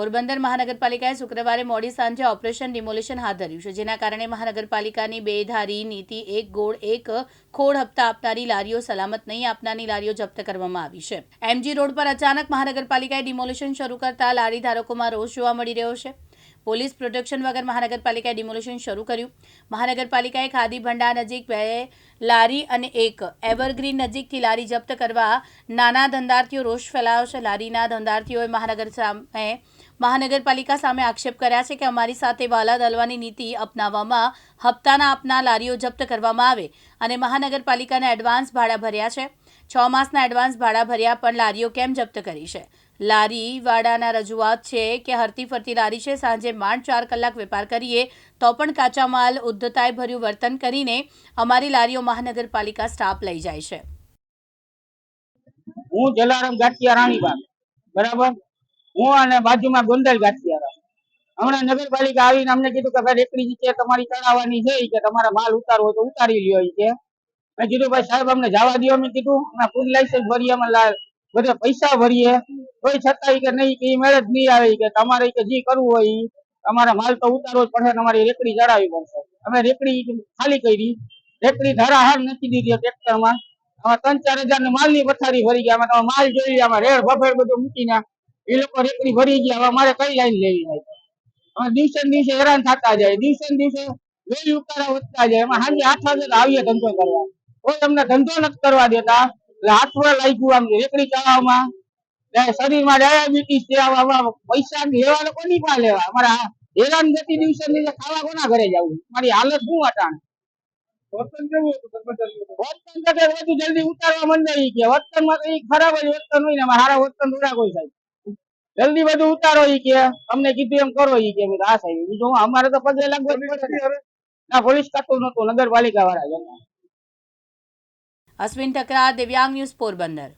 પોરબંદર મહાનગરપાલિકાએ શુક્રવારે મોડી સાંજે ઓપરેશન ડિમોલિશન હાથ ધર્યું છે, જેના કારણે મહાનગરપાલિકાની બેધારી, નીતિ એક ગોળ, એક ખોડ હપ્તા આપનારી લારીઓ સલામત નહીં આપનારી લારીઓ જપ્ત કરવામાં આવી છે. એમજી રોડ પર અચાનક મહાનગરપાલિકાએ ડિમોલિશન શરૂ કરતા લારી ધારકોમાં રોષ જોવા મળી રહ્યો છે. પોલીસ પ્રોટેક્શન વગર મહાનગરપાલિકાએ ડિમોલિશન શરૂ કર્યું. મહાનગરપાલિકાએ ખાદી ભંડાર નજીક બે લારી અને એક એવરગ્રીન નજીકથી લારી જપ્ત કરવા નાના ધંધાર્થીઓ રોષ ફેલાયો છે. લારીના ધંધાર્થીઓએ મહાનગર સામે મહાનગરપાલિકા સામે આક્ષેપ કર્યા છે કે અમારી સાથે વાલા દલવાની નીતિ અપનાવવામાં, હપ્તાના આપના લારીઓ જપ્ત કરવામાં આવે અને મહાનગરપાલિકાને એડવાન્સ ભાડા ભર્યા છે. છ માસના એડવાન્સ ભાડા ભર્યા પણ લારીઓ કેમ જપ્ત કરી છે? લારી વાડાના રજૂઆત છે કે હરતી ફરતી લારી છે. સાંજે માંડ ચાર કલાક વેપાર કરીએ તો પણ કાચા માલ ઉદ્ધતાએ ભર્યું વર્તન કરીને અમારી લારીઓ મહાનગરપાલિકા સ્ટાફ લઈ જાય છે. હું જલારામ ગાંઠિયા રાણીબાગ બરાબર? હું અને બાજુમાં ગોંડલ આવ્યા હમણાં નગરપાલિકા આવીને અમને કીધું કે ભાઈ રેકડી નીચે તમારી ચડાવવાની છે કે તમારે માલ ઉતારવો તો ઉતારી લ્યો કે. મેં કીધું ભાઈ સાહેબ, અમને જવા દો અમે કીધું. અમે ફૂડ લાઇસન્સ ભરીએ અમે બધા પૈસા ભરીએ. કોઈ છતાં કે નહીં કે મેળ જ નહીં આવે કે. તમારે કે જે કરવું હોય તમારે માલ તો ઉતારવો જ પડશે તમારી રેકડી ચડાવવી પડશે. અમે રેકડી ખાલી કરી. રેકડી ધરાહાર નથી દીધી ટ્રેક્ટરમાં આમાં ત્રણ ચાર હજારની માલની પથારી ભરી ગયા. આમાં માલ જોઈ આમાં રેડ ભફેડ બધું મૂકીને. એ લોકો રેકડી ભરી ગયા. હવે મારે કઈ લાઈન લેવી હોય? અમે દિવસે દિવસે હેરાન થતા જાય. દિવસે દિવસે વેલ ઉતારા વધતા જાય. એમાં સાંજે આઠ વાગે આવીએ ધંધો કરવા. કોઈ તમને ધંધો નથી કરવા દેતા. એટલે હાથમાં લાગ્યું આમ રેકડી ચલાવવામાં શરીરમાં ડાયાબિટીસ છે. પૈસા લેવા કોની પાસે લેવા? અમારે હેરાન ગતિ દિવસે દિવસે ખાવા કોના ઘરે જવું? મારી હાલત શું અટાણ? વર્તન કેવું હતું વર્તન તો જલ્દી ઉતારવા માંડે ઈ કે વર્તનમાં તો એ ખરાબ જ વર્તન હોય ને સારા વર્તન થોડા કોઈ સાહેબ જલ્દી બધું ઉતારો ઈ કે અમને કીધું એમ કરો ઈ કે. આ હા સાહેબ. બીજું હું અમારે તો પગે લાગવું ના પોલીસ કાતું નતું નગરપાલિકા વાળા અશ્વિન ટકરા દિવ્યાંગ ન્યૂઝ પોરબંદર.